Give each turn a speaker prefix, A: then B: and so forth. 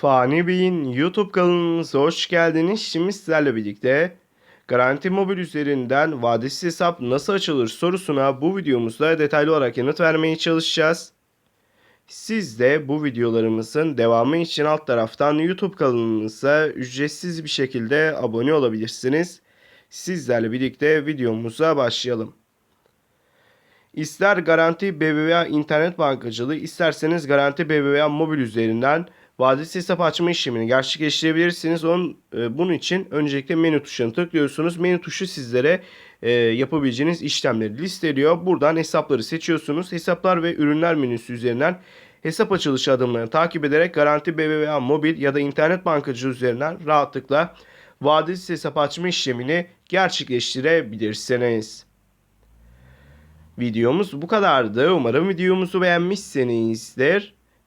A: Fani Bey'in YouTube kanalımıza hoş geldiniz. Şimdi sizlerle birlikte Garanti Mobil üzerinden vadesiz hesap nasıl açılır sorusuna bu videomuzda detaylı olarak yanıt vermeye çalışacağız. Siz de bu videolarımızın devamı için alt taraftan YouTube kanalımıza ücretsiz bir şekilde abone olabilirsiniz. Sizlerle birlikte videomuza başlayalım. İster Garanti BBVA internet bankacılığı isterseniz Garanti BBVA mobil üzerinden vadesiz hesap açma işlemini gerçekleştirebilirsiniz. Onun, e, bunun için öncelikle menü tuşuna tıklıyorsunuz. Menü tuşu sizlere e, yapabileceğiniz işlemleri listeliyor. Buradan hesapları seçiyorsunuz. Hesaplar ve ürünler menüsü üzerinden hesap açılışı adımlarını takip ederek Garanti BBVA mobil ya da internet bankacılığı üzerinden rahatlıkla vadesiz hesap açma işlemini gerçekleştirebilirsiniz. Videomuz bu kadardı. Umarım videomuzu beğenmişsinizdir.